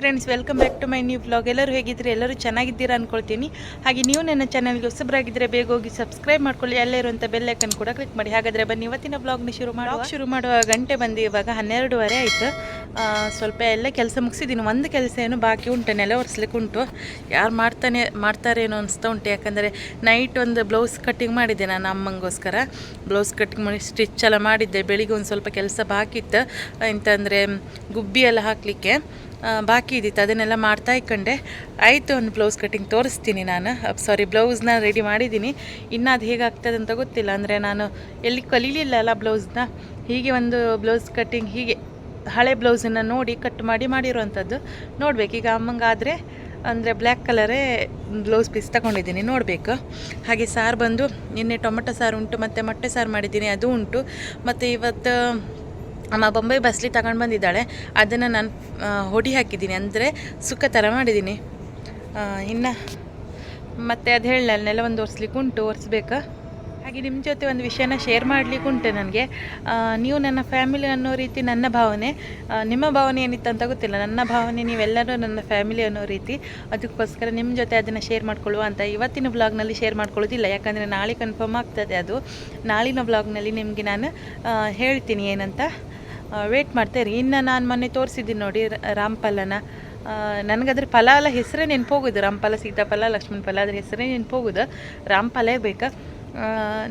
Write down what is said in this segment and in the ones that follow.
Friends welcome back to my new blog ಎಲ್ಲರೂ ಹೇಗಿದ್ದೀರಿ? ಎಲ್ಲರೂ ಚೆನ್ನಾಗಿದ್ದೀರಾ ಅಂದ್ಕೊಳ್ತೀನಿ ಹಾಗೆ ನೀವು ನನ್ನ ಚಾನಲ್ಗೆ ಹೊಸಬರಾಗಿದ್ದರೆ ಬೇಗ ಹೋಗಿ ಸಬ್ಸ್ಕ್ರೈಬ್ ಮಾಡ್ಕೊಳ್ಳಿ. ಅಲ್ಲೇ ಇರುವಂಥ ಬೆಲ್ಲೈಕನ್ ಕೂಡ ಕ್ಲಿಕ್ ಮಾಡಿ. ಹಾಗಾದರೆ ಬನ್ನಿ, ಇವತ್ತಿನ ಬ್ಲಾಗ್ನ ಶುರು ಮಾಡುವ. ಶುರು ಮಾಡುವ ಗಂಟೆ ಬಂದು ಇವಾಗ ಹನ್ನೆರಡುವರೆ ಆಯಿತು. ಸ್ವಲ್ಪ ಎಲ್ಲ ಕೆಲಸ ಮುಗಿಸಿದ್ದೀನಿ ಒಂದು ಕೆಲಸ ಏನು ಬಾಕಿ ಉಂಟು, ನೆಲ ಒರೆಸ್ಲಿಕ್ಕೆ ಉಂಟು. ಯಾರು ಮಾಡ್ತಾನೆ, ಮಾಡ್ತಾರೇನೋ ಅನಿಸ್ತಾ ಉಂಟು. ಯಾಕಂದರೆ ನೈಟ್ ಒಂದು ಬ್ಲೌಸ್ ಕಟ್ಟಿಂಗ್ ಮಾಡಿದ್ದೆ ನಾನು ಅಮ್ಮಂಗೋಸ್ಕರ. ಬ್ಲೌಸ್ ಕಟ್ಟಿಂಗ್ ಮಾಡಿ ಸ್ಟಿಚ್ ಎಲ್ಲ ಮಾಡಿದ್ದೆ. ಬೆಳಿಗ್ಗೆ ಒಂದು ಸ್ವಲ್ಪ ಕೆಲಸ ಬಾಕಿ ಇತ್ತು ಎಂತಂದರೆ ಗುಬ್ಬಿ ಎಲ್ಲ ಹಾಕಲಿಕ್ಕೆ. ಬಾಕಿ ಇದ್ದಿತ್ತು, ಅದನ್ನೆಲ್ಲ ಮಾಡ್ತಾ ಇಕ್ಕಂಡೆ. ಆಯಿತು, ಒಂದು ಬ್ಲೌಸ್ ಕಟ್ಟಿಂಗ್ ತೋರಿಸ್ತೀನಿ ನಾನು. ಸಾರಿ ಬ್ಲೌಸ್ನ ರೆಡಿ ಮಾಡಿದ್ದೀನಿ. ಇನ್ನು ಅದು ಹೇಗಾಗ್ತದೆ ಅಂತ ಗೊತ್ತಿಲ್ಲ. ಅಂದರೆ ನಾನು ಎಲ್ಲಿ ಕಲೀಲಿಲ್ಲ ಅಲ್ಲ ಬ್ಲೌಸ್ನ ಹೀಗೆ ಒಂದು ಬ್ಲೌಸ್ ಕಟ್ಟಿಂಗ್ ಹೀಗೆ ಹಳೆ ಬ್ಲೌಸನ್ನು ನೋಡಿ ಕಟ್ ಮಾಡಿ ಮಾಡಿರುವಂಥದ್ದು ನೋಡ್ಬೇಕು. ಈಗ ಅಮ್ಮಂಗಾದರೆ, ಅಂದರೆ ಬ್ಲ್ಯಾಕ್ ಕಲರೇ ಬ್ಲೌಸ್ ಪೀಸ್ ತಗೊಂಡಿದ್ದೀನಿ, ನೋಡಬೇಕು. ಹಾಗೆ ಸಾರು ಬಂದು, ನಿನ್ನೆ ಟೊಮೆಟೊ ಸಾರು ಉಂಟು, ಮತ್ತು ಮೊಟ್ಟೆ ಸಾರು ಮಾಡಿದ್ದೀನಿ, ಅದು ಉಂಟು. ಮತ್ತು ಇವತ್ತು ಅಮ್ಮ ಬೊಂಬೆ ಬಸ್ಲಿ ತಗೊಂಡು ಬಂದಿದ್ದಾಳೆ. ಅದನ್ನು ನಾನು ಹೊಡಿ ಹಾಕಿದ್ದೀನಿ. ಅಂದರೆ ಸುಕ್ಕ ಥರ ಮಾಡಿದ್ದೀನಿ. ಇನ್ನು ಮತ್ತು ಅದು ಹೇಳಲ್ಲ ಒಂದು ಒರೆಸ್ಲಿಕ್ಕೆ ಉಂಟು ಒರೆಸ್ಬೇಕು ಹಾಗೆ ನಿಮ್ಮ ಜೊತೆ ಒಂದು ವಿಷಯನ ಶೇರ್ ಮಾಡಲಿಕ್ಕೆ ಉಂಟು ನನಗೆ. ನೀವು ನನ್ನ ಫ್ಯಾಮಿಲಿ ಅನ್ನೋ ರೀತಿ ನನ್ನ ಭಾವನೆ. ನಿಮ್ಮ ಭಾವನೆ ಏನಿತ್ತು ಅಂತ ಗೊತ್ತಿಲ್ಲ. ನನ್ನ ಭಾವನೆ ನೀವೆಲ್ಲರೂ ನನ್ನ ಫ್ಯಾಮಿಲಿ ಅನ್ನೋ ರೀತಿ. ಅದಕ್ಕೋಸ್ಕರ ನಿಮ್ಮ ಜೊತೆ ಅದನ್ನು ಶೇರ್ ಮಾಡ್ಕೊಳ್ಳುವ ಅಂತ ಇವತ್ತಿನ ವ್ಲಾಗ್ನಲ್ಲಿ ಶೇರ್ ಮಾಡ್ಕೊಳ್ಳೋದಿಲ್ಲ. ಯಾಕಂದರೆ ನಾಳೆ ಕನ್ಫರ್ಮ್ ಆಗ್ತದೆ ಅದು. ನಾಳಿನ ವ್ಲಾಗ್ನಲ್ಲಿ ನಿಮಗೆ ನಾನು ಹೇಳ್ತೀನಿ ಏನಂತ. ವೇಟ್ ಮಾಡ್ತಾಯಿರಿ ಇನ್ನು ನಾನು ಮೊನ್ನೆ ತೋರಿಸಿದ್ದೀನಿ ನೋಡಿ ರಾಮಫಲನ ನನಗದ್ರ ಫಲ ಎಲ್ಲ ಹೆಸರೇ ನೆನಪೋಗುದು. ರಾಮಫಲ ಸೀತಾಫಲ ಲಕ್ಷ್ಮಣ ಫಲ ಅದ್ರ ಹೆಸರೇ ನೆನಪೋಗುದು. ರಾಮಫಲೇ ಬೇಕಾ?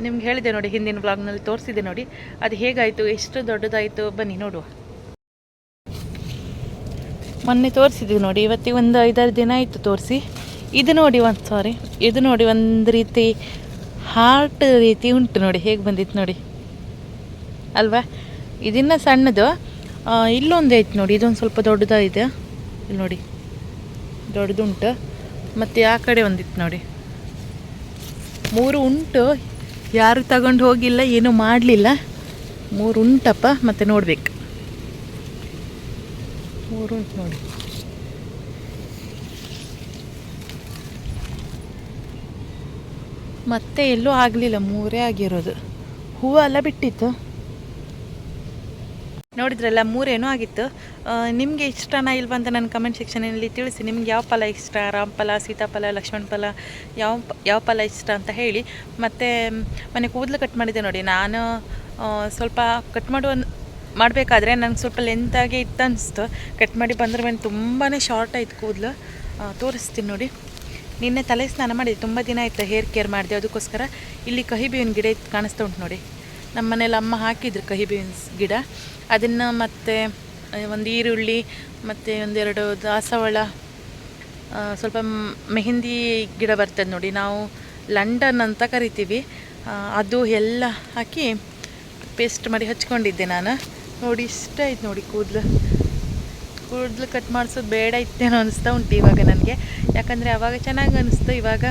ನಿಮ್ಗೆ ಹೇಳಿದೆ ನೋಡಿ, ಹಿಂದಿನ ಬ್ಲಾಗ್ನಲ್ಲಿ ತೋರಿಸಿದೆ ನೋಡಿ. ಅದು ಹೇಗಾಯಿತು? ಎಷ್ಟು ದೊಡ್ಡದಾಯಿತು? ಬನ್ನಿ ನೋಡುವ. ಮೊನ್ನೆ ತೋರಿಸಿದ್ದೀವಿ ನೋಡಿ, ಇವತ್ತಿಗೆ ಒಂದು ಐದಾರು ದಿನ ಆಯಿತು ತೋರಿಸಿ. ಇದು ನೋಡಿ ಒಂದು ಸಾರಿ ಇದು ನೋಡಿ ಒಂದು ರೀತಿ ಹಾರ್ಟ್ ರೀತಿ ಉಂಟು ನೋಡಿ, ಹೇಗೆ ಬಂದಿತ್ತು ನೋಡಿ. ಅಲ್ವಾ? ಇದನ್ನ ಸಣ್ಣದು. ಇಲ್ಲೊಂದು ಐತೆ ನೋಡಿ, ಇದೊಂದು ಸ್ವಲ್ಪ ದೊಡ್ಡದಾಗಿದೆ ಇಲ್ಲಿ ನೋಡಿ. ದೊಡ್ಡದುಂಟು. ಮತ್ತು ಆ ಕಡೆ ಒಂದಿತ್ತು ನೋಡಿ. ಮೂರು ಉಂಟು. ಯಾರು ತಗೊಂಡು ಹೋಗಿಲ್ಲ, ಏನೂ ಮಾಡಲಿಲ್ಲ. ಮೂರು ಉಂಟಪ್ಪ, ಮತ್ತು ನೋಡ್ಬೇಕು. ಮೂರು ಉಂಟು ನೋಡಿ. ಮತ್ತೆ ಎಲ್ಲೂ ಆಗಲಿಲ್ಲ, ಮೂರೇ ಆಗಿರೋದು. ಹೂವೆಲ್ಲ ಬಿಟ್ಟಿತ್ತು. ನೋಡಿದ್ರಲ್ಲ, ಮೂರೇನೋ ಆಗಿತ್ತು. ನಿಮಗೆ ಇಷ್ಟನಾ ಇಲ್ವಾ ಅಂತ ನನ್ನ ಕಮೆಂಟ್ ಸೆಕ್ಷನಲ್ಲಿ ತಿಳಿಸಿ, ನಿಮ್ಗೆ ಯಾವ ಫಲ ಇಷ್ಟ? ರಾಮಫಲ ಸೀತಾಫಲ ಲಕ್ಷ್ಮಣ ಫಲ, ಯಾವ ಯಾವ ಫಲ ಇಷ್ಟ ಅಂತ ಹೇಳಿ. ಮತ್ತು ಮನೆ ಕೂದಲು ಕಟ್ ಮಾಡಿದೆ ನೋಡಿ. ನಾನು ಸ್ವಲ್ಪ ಕಟ್ ಮಾಡುವ, ಮಾಡಬೇಕಾದ್ರೆ ನನಗೆ ಸ್ವಲ್ಪ ಲೆಂತಾಗೆ ಇತ್ತು ಅನಿಸ್ತು. ಕಟ್ ಮಾಡಿ ಬಂದ್ರೆ ಮೇಲೆ ತುಂಬಾ ಶಾರ್ಟ್ ಆಯ್ತು ಕೂದಲು. ತೋರಿಸ್ತೀನಿ ನೋಡಿ. ನಿನ್ನೆ ತಲೆ ಸ್ನಾನ ಮಾಡಿದೆ. ತುಂಬ ದಿನ ಆಯಿತು ಹೇರ್ ಕೇರ್ ಮಾಡಿದೆ. ಅದಕ್ಕೋಸ್ಕರ ಇಲ್ಲಿ ಕಹಿ ಬೇವಿನ ಗಿಡ ಇತ್ತು ಕಾಣಿಸ್ತಾ ಉಂಟು ನೋಡಿ. ನಮ್ಮ ಮನೇಲಿ ಅಮ್ಮ ಹಾಕಿದ್ರು ಕಹಿ ಬೀನ್ಸ್ ಗಿಡ. ಅದನ್ನು ಮತ್ತು ಒಂದು ಈರುಳ್ಳಿ, ಮತ್ತು ಒಂದೆರಡು ದಾಸವಾಳ ಸ್ವಲ್ಪ ಮೆಹಂದಿ ಗಿಡ ಬರ್ತದೆ ನೋಡಿ. ನಾವು ಲಂಡನ್ ಅಂತ ಕರಿತೀವಿ. ಅದು ಎಲ್ಲ ಹಾಕಿ ಪೇಸ್ಟ್ ಮಾಡಿ ಹಚ್ಕೊಂಡಿದ್ದೆ ನಾನು. ನೋಡಿ, ಇಷ್ಟ ಆಯ್ತು ನೋಡಿ ಕೂದಲು. ಕೂದಲು ಕಟ್ ಮಾಡಿಸೋದು ಬೇಡ ಇತ್ತೇನೋ ಅನಿಸ್ತಾ ಉಂಟು ಇವಾಗ ನನಗೆ. ಯಾಕಂದರೆ ಅವಾಗ ಚೆನ್ನಾಗಿ ಅನಿಸ್ತು. ಇವಾಗ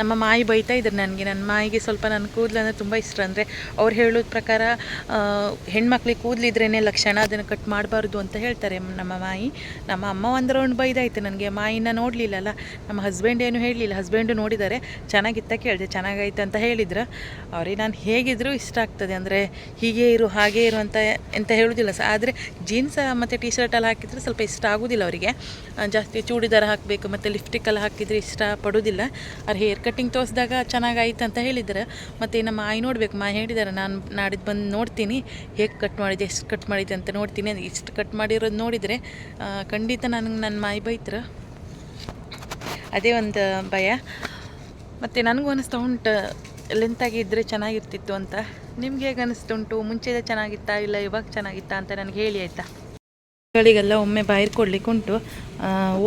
ನಮ್ಮ ಮಾಯಿ ಬೈತಾ ಇದ್ರು ನನಗೆ. ನನ್ನ ಮಾಯಿಗೆ ಸ್ವಲ್ಪ ನನ್ನ ಕೂದಲು ಅಂದರೆ ತುಂಬ ಇಷ್ಟ. ಅಂದರೆ ಅವ್ರು ಹೇಳೋದ ಪ್ರಕಾರ ಹೆಣ್ಮಕ್ಳಿಗೆ ಕೂದಲಿದ್ರೇ ಲಕ್ಷಣ, ಅದನ್ನು ಕಟ್ ಮಾಡಬಾರ್ದು ಅಂತ ಹೇಳ್ತಾರೆ ನಮ್ಮ ಮಾಯಿ. ನಮ್ಮ ಅಮ್ಮ ಒಂದು ರೌಂಡ್ ಬೈದಾಯ್ತು ನನಗೆ. ಮಾಯಿನ ನೋಡಲಿಲ್ಲಲ್ಲ, ನಮ್ಮ ಹಸ್ಬೆಂಡ್ ಏನು ಹೇಳಲಿಲ್ಲ. ಹಸ್ಬೆಂಡು ನೋಡಿದ್ದಾರೆ ಚೆನ್ನಾಗಿತ್ತ ಕೇಳಿದೆ ಚೆನ್ನಾಗೈತೆ ಅಂತ ಹೇಳಿದ್ರು. ಅವ್ರಿಗೆ ನಾನು ಹೇಗಿದ್ರೂ ಇಷ್ಟ ಆಗ್ತದೆ. ಅಂದರೆ ಹೀಗೆ ಇರು, ಹಾಗೇ ಇರು ಅಂತ, ಎಂತ ಹೇಳೋದಿಲ್ಲ. ಸ, ಆದರೆ ಜೀನ್ಸ್ ಮತ್ತು ಟಿ ಶರ್ಟಲ್ಲಿ ಹಾಕಿದರೆ ಸ್ವಲ್ಪ ಇಷ್ಟ ಆಗೋದಿಲ್ಲ ಅವರಿಗೆ. ಜಾಸ್ತಿ ಚೂಡಿದಾರ ಹಾಕಬೇಕು, ಮತ್ತು ಲಿಫ್ಟಿಕಲ್ಲಿ ಹಾಕಿದರೆ ಇಷ್ಟ ಪಡೋದಿಲ್ಲ. ಅವ್ರ ಹೇರ್ ಕಟ್ಟಿಂಗ್ ತೋರಿಸಿದಾಗ ಚೆನ್ನಾಗಾಯ್ತು ಅಂತ ಹೇಳಿದ್ರು ಮತ್ತು ನಮ್ಮ ಆಯಿ ನೋಡ್ಬೇಕು, ಮಾ ಹೇಳಿದಾರೆ ನಾನು ನಾಡಿದ್ದು ಬಂದು ನೋಡ್ತೀನಿ. ಹೇಗೆ ಕಟ್ ಮಾಡಿದೆ, ಎಷ್ಟು ಕಟ್ ಮಾಡಿದೆ ಅಂತ ನೋಡ್ತೀನಿ. ಇಷ್ಟು ಕಟ್ ಮಾಡಿರೋದು ನೋಡಿದರೆ ಖಂಡಿತ ನನಗೆ ನನ್ನ ಮಾಯಿ ಬೈತ್ರ. ಅದೇ ಒಂದು ಭಯ. ಮತ್ತು ನನಗೂ ಅನಿಸ್ತಾ ಉಂಟು ಲೆಂತಾಗಿ ಇದ್ದರೆ ಚೆನ್ನಾಗಿರ್ತಿತ್ತು ಅಂತ. ನಿಮ್ಗೆ ಹೇಗೆ ಅನಿಸ್ತುಂಟು ಮುಂಚೆ ಚೆನ್ನಾಗಿತ್ತಾ ಇಲ್ಲ, ಇವಾಗ ಚೆನ್ನಾಗಿತ್ತಾ ಅಂತ ನನಗೆ ಹೇಳಿ ಆಯಿತಾ? ಗಳಿಗೆಲ್ಲ ಒಮ್ಮೆ ಬಾಯಿರ್ ಕೊಡ್ಲಿಕ್ಕೆ ಉಂಟು.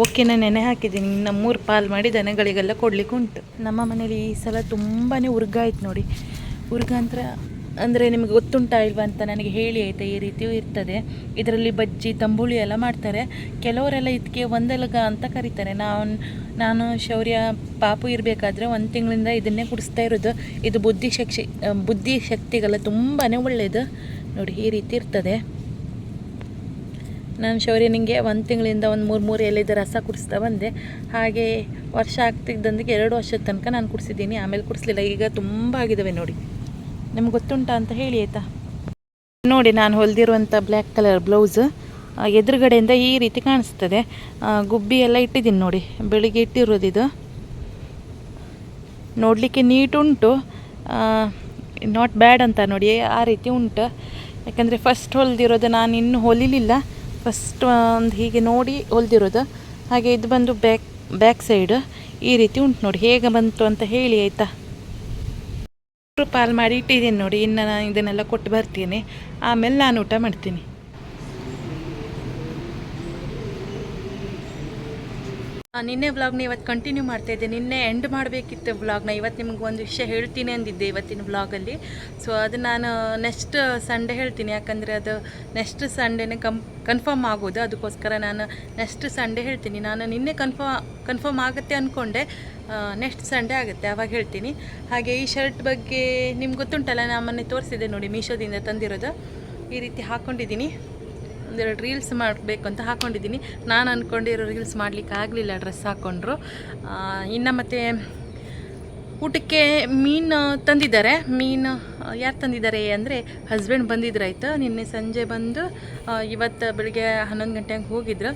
ಓಕೆನ ನೆನೆ ಹಾಕಿದ್ದೀನಿ. ಇನ್ನು ಮೂರು ಪಾಲು ಮಾಡಿ ದನಗಳಿಗೆಲ್ಲ ಕೊಡ್ಲಿಕ್ಕೆ ಉಂಟು. ನಮ್ಮ ಮನೇಲಿ ಈ ಸಲ ತುಂಬಾ ಉರ್ಗಾಯ್ತು ನೋಡಿ. ಉರ್ಗ ಅಂದ್ರೆ ಅಂದರೆ ನಿಮಗೆ ಗೊತ್ತುಂಟಾ ಇಲ್ವಾ ಅಂತ ನನಗೆ ಹೇಳಿ ಆಯಿತಾ, ಈ ರೀತಿಯೂ ಇರ್ತದೆ. ಇದರಲ್ಲಿ ಬಜ್ಜಿ, ತಂಬುಳಿ ಎಲ್ಲ ಮಾಡ್ತಾರೆ. ಕೆಲವರೆಲ್ಲ ಇದಕ್ಕೆ ಒಂದೆಲಗ ಅಂತ ಕರೀತಾರೆ. ನಾನು ನಾನು, ಶೌರ್ಯ, ಪಾಪು ಇರಬೇಕಾದ್ರೆ ಒಂದು ತಿಂಗಳಿಂದ ಇದನ್ನೇ ಕುಡಿಸ್ತಾ ಇರೋದು. ಇದು ಬುದ್ಧಿ ಶಕ್ತಿ ಬುದ್ಧಿ ಶಕ್ತಿಗೆಲ್ಲ ತುಂಬಾ ಒಳ್ಳೆಯದು ನೋಡಿ, ಈ ರೀತಿ ಇರ್ತದೆ. ನಾನು ಶೌರ್ಯ ನಿಂಗೆ ಒಂದು ತಿಂಗಳಿಂದ ಒಂದು ಮೂರು ಮೂರು ಎಲೆದ ರಸ ಕುಡಿಸ್ತಾ ಬಂದೆ. ಹಾಗೆ ವರ್ಷ ಆಗ್ತಿದ್ದಂದಿಗೆ ಎರಡು ವರ್ಷದ ತನಕ ನಾನು ಕುಡಿಸಿದ್ದೀನಿ, ಆಮೇಲೆ ಕುಡಿಸ್ಲಿಲ್ಲ. ಈಗ ತುಂಬ ಆಗಿದ್ದಾವೆ ನೋಡಿ. ನಿಮ್ಗೆ ಗೊತ್ತುಂಟ ಅಂತ ಹೇಳಿ ಆಯಿತಾ? ನೋಡಿ, ನಾನು ಹೊಲಿದಿರುವಂಥ ಬ್ಲ್ಯಾಕ್ ಕಲರ್ ಬ್ಲೌಸ್ ಎದುರುಗಡೆಯಿಂದ ಈ ರೀತಿ ಕಾಣಿಸ್ತದೆ. ಗುಬ್ಬಿ ಎಲ್ಲ ಇಟ್ಟಿದ್ದೀನಿ ನೋಡಿ, ಬೆಳಿಗ್ಗೆ ಇಟ್ಟಿರೋದಿದು ನೋಡಲಿಕ್ಕೆ ನೀಟ್ ಉಂಟು ನಾಟ್ ಬ್ಯಾಡ್ ಅಂತ ನೋಡಿ, ಆ ರೀತಿ ಉಂಟು. ಯಾಕಂದರೆ ಫಸ್ಟ್ ಹೊಲಿದಿರೋದು ನಾನು ಇನ್ನೂ ಹೊಲಿಲಿಲ್ಲ. ಫಸ್ಟ್ ಒಂದು ಹೀಗೆ ನೋಡಿ ಹೊಲ್ದಿರೋದು ಹಾಗೆ ಇದು ಬಂದು ಬ್ಯಾಕ್ ಬ್ಯಾಕ್ ಸೈಡ್ ಈ ರೀತಿ ಉಂಟು ನೋಡಿ, ಹೇಗೆ ಬಂತು ಅಂತ ಹೇಳಿ ಆಯಿತಾ? ಪಾಲ್ ಮಾಡಿ ಇಟ್ಟಿದ್ದೀನಿ ನೋಡಿ, ಇನ್ನು ನಾನು ಇದನ್ನೆಲ್ಲ ಕೊಟ್ಟು ಬರ್ತೀನಿ. ಆಮೇಲೆ ನಾನು ಊಟ ಮಾಡ್ತೀನಿ ಆ, ನಿನ್ನೆ ವ್ಲಾಗ್ನ ಇವತ್ತು ಕಂಟಿನ್ಯೂ ಮಾಡ್ತಾ ಇದ್ದೆ. ನಿನ್ನೆ ಎಂಡ್ ಮಾಡಬೇಕಿತ್ತು ವ್ಲಾಗ್ನ ಇವತ್ತು ನಿಮ್ಗೆ ಒಂದು ವಿಷಯ ಹೇಳ್ತೀನಿ ಅಂದಿದ್ದೆ ಇವತ್ತಿನ ವ್ಲಾಗಲ್ಲಿ ಸೊ ಅದು ನಾನು ನೆಕ್ಸ್ಟ್ ಸಂಡೇ ಹೇಳ್ತೀನಿ. ಯಾಕಂದರೆ ಅದು ನೆಕ್ಸ್ಟ್ ಸಂಡೇನೇ ಕಂ ಕನ್ಫರ್ಮ್ ಆಗೋದು. ಅದಕ್ಕೋಸ್ಕರ ನಾನು ನೆಕ್ಸ್ಟ್ ಸಂಡೇ ಹೇಳ್ತೀನಿ. ನಾನು ನಿನ್ನೆ ಕನ್ಫರ್ಮ್ ಕನ್ಫರ್ಮ್ ಆಗುತ್ತೆ ಅಂದ್ಕೊಂಡೆ ನೆಕ್ಸ್ಟ್ ಸಂಡೇ ಆಗುತ್ತೆ. ಆವಾಗ ಹೇಳ್ತೀನಿ. ಹಾಗೆ ಈ ಶರ್ಟ್ ಬಗ್ಗೆ ನಿಮ್ಗೆ ಗೊತ್ತುಂಟಲ್ಲ, ನಾನು ಮೊನ್ನೆ ತೋರಿಸಿದೆ ನೋಡಿ ಮೀಶೋದಿಂದ ತಂದಿರೋದು. ಈ ರೀತಿ ಹಾಕ್ಕೊಂಡಿದ್ದೀನಿ ಒಂದೆರಡು ರೀಲ್ಸ್ ಮಾಡಬೇಕು ಅಂತ ಹಾಕ್ಕೊಂಡಿದ್ದೀನಿ ನಾನು ಅಂದ್ಕೊಂಡಿರೋ ರೀಲ್ಸ್ ಮಾಡಲಿಕ್ಕೆ ಆಗಲಿಲ್ಲ ಡ್ರೆಸ್ ಹಾಕ್ಕೊಂಡ್ರು ಇನ್ನು ಮತ್ತು ಊಟಕ್ಕೆ ಮೀನು ತಂದಿದ್ದಾರೆ. ಮೀನು ಯಾರು ತಂದಿದ್ದಾರೆ ಅಂದರೆ ಹಸ್ಬೆಂಡ್ ಬಂದಿದ್ರಾಯ್ತು. ನಿನ್ನೆ ಸಂಜೆ ಬಂದು ಇವತ್ತು ಬೆಳಿಗ್ಗೆ ಹನ್ನೊಂದು ಗಂಟೆಗೆ ಹೋಗಿದ್ರು.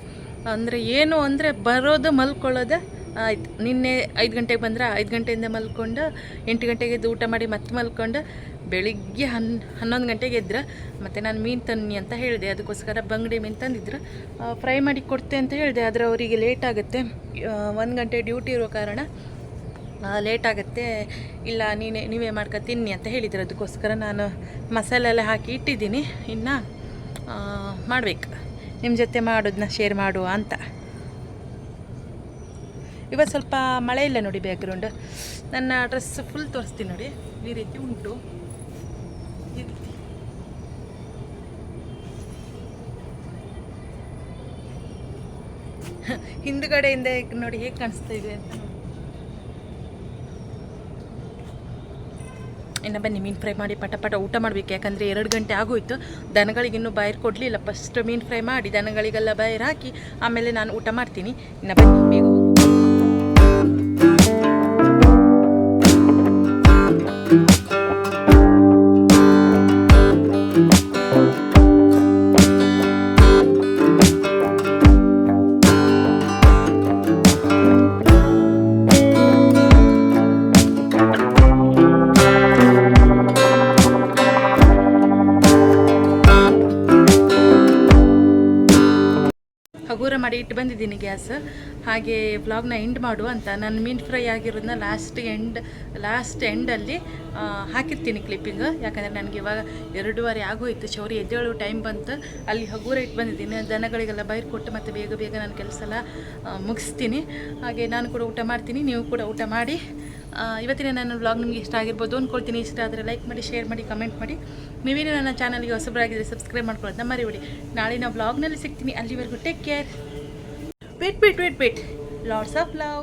ಅಂದರೆ ಏನು ಅಂದರೆ ಬರೋದು ಮಲ್ಕೊಳ್ಳೋದು ಆಯ್ತು. ನಿನ್ನೆ ಐದು ಗಂಟೆಗೆ ಬಂದ್ರೆ ಐದು ಗಂಟೆಯಿಂದ ಮಲ್ಕೊಂಡು ಎಂಟು ಗಂಟೆಗೆ ಎದ್ದು ಊಟ ಮಾಡಿ ಮತ್ತೆ ಮಲ್ಕೊಂಡು ಬೆಳಿಗ್ಗೆ ಹನ್ ಹನ್ನೊಂದು ಗಂಟೆಗೆ ಎದ್ರು ಮತ್ತು ನಾನು ಮೀನು ತನ್ನಿ ಅಂತ ಹೇಳಿದೆ. ಅದಕ್ಕೋಸ್ಕರ ಬಂಗಡಿ ಮೀನು ತಂದಿದ್ರು. ಫ್ರೈ ಮಾಡಿ ಕೊಡ್ತೆ ಅಂತ ಹೇಳಿದೆ. ಆದರೆ ಅವರಿಗೆ ಲೇಟ್ ಆಗುತ್ತೆ. ಒಂದು ಗಂಟೆ ಡ್ಯೂಟಿ ಇರೋ ಕಾರಣ ಲೇಟ್ ಆಗುತ್ತೆ. ಇಲ್ಲ, ನೀನೇ, ನೀವೇ ಮಾಡ್ಕೊ, ತಿನ್ನಿ ಅಂತ ಹೇಳಿದ್ರು. ಅದಕ್ಕೋಸ್ಕರ ನಾನು ಮಸಾಲೆ ಎಲ್ಲ ಹಾಕಿ ಇಟ್ಟಿದ್ದೀನಿ. ಇನ್ನು ಮಾಡಬೇಕು. ನಿಮ್ಮ ಜೊತೆ ಮಾಡೋದನ್ನ ಶೇರ್ ಮಾಡುವ ಅಂತ. ಇವತ್ತು ಸ್ವಲ್ಪ ಮಳೆ ಇಲ್ಲ ನೋಡಿ ಬ್ಯಾಕ್ಗ್ರೌಂಡ್ ನನ್ನ ಡ್ರೆಸ್ ಫುಲ್ ತೋರಿಸ್ತೀನಿ ನೋಡಿ. ಈ ರೀತಿ ಉಂಟು. ಹಿಂದುಗಡೆಯಿಂದ ನೋಡಿ ಹೇಗೆ ಕಾಣಿಸ್ತಾ ಇದೆ ಅಂತ ಇನ್ನ ಬನ್ನಿ, ಮೀನು ಫ್ರೈ ಮಾಡಿ, ಪಟ ಪಟ ಊಟ ಮಾಡಬೇಕು. ಯಾಕಂದರೆ ಎರಡು ಗಂಟೆ ಆಗೋಯ್ತು. ದನಗಳಿಗೆ ಇನ್ನೂ ಬೈರ್ ಕೊಡಲಿಲ್ಲ. ಫಸ್ಟ್ ಮೀನು ಫ್ರೈ ಮಾಡಿ, ದನಗಳಿಗೆಲ್ಲ ಬೈರ್ ಹಾಕಿ, ಆಮೇಲೆ ನಾನು ಊಟ ಮಾಡ್ತೀನಿ. ಇನ್ನು ಬನ್ನಿ ಮಾಡಿ ಇಟ್ಟು ಬಂದಿದ್ದೀನಿ ಗ್ಯಾಸ್. ಹಾಗೆ ವ್ಲಾಗ್ನ ಎಂಡ್ ಮಾಡು ಅಂತ. ನಾನು ಮೀನು ಫ್ರೈ ಆಗಿರೋದನ್ನ ಲಾಸ್ಟ್ ಎಂಡ್ ಲಾಸ್ಟ್ ಎಂಡಲ್ಲಿ ಹಾಕಿರ್ತೀನಿ ಕ್ಲಿಪ್ಪಿಂಗ್ ಯಾಕಂದರೆ ನನಗೆ ಇವಾಗ ಎರಡೂವರೆ ಆಗೋಯ್ತು. ಚೌರಿ ಎದ್ದೇಳು ಟೈಮ್ ಬಂತು. ಅಲ್ಲಿ ಹಗೂರ ಇಟ್ಟು ಬಂದಿದ್ದೀನಿ. ದನಗಳಿಗೆಲ್ಲ ಬೈರ್ ಕೊಟ್ಟು ಮತ್ತು ಬೇಗ ಬೇಗ ನಾನು ಕೆಲಸ ಎಲ್ಲ ಮುಗಿಸ್ತೀನಿ. ಹಾಗೆ ನಾನು ಕೂಡ ಊಟ ಮಾಡ್ತೀನಿ. ನೀವು ಕೂಡ ಊಟ ಮಾಡಿ. ಇವತ್ತಿನ ನನ್ನ ವ್ಲಾಗ್ ನಿಮಗೆ ಇಷ್ಟ ಆಗಿರ್ಬೋದು ಅಂದ್ಕೊಳ್ತೀನಿ ಇಷ್ಟ ಆದರೆ ಲೈಕ್ ಮಾಡಿ ಶೇರ್ ಮಾಡಿ ಕಮೆಂಟ್ ಮಾಡಿ. ನೀವೇನು ನನ್ನ ಚಾನಲ್ಗೆ ಹೊಸಬರಾಗಿದ್ದರೆ ಸಬ್ಸ್ಕ್ರೈಬ್ ಮಾಡ್ಕೊಳ್ಳೋದನ್ನ ಮರಿಬೇಡಿ. ನಾಳಿನ ವ್ಲಾಗ್ನಲ್ಲಿ ಸಿಗ್ತೀನಿ. ಅಲ್ಲಿವರೆಗೂ take care wait wait wait wait lots of love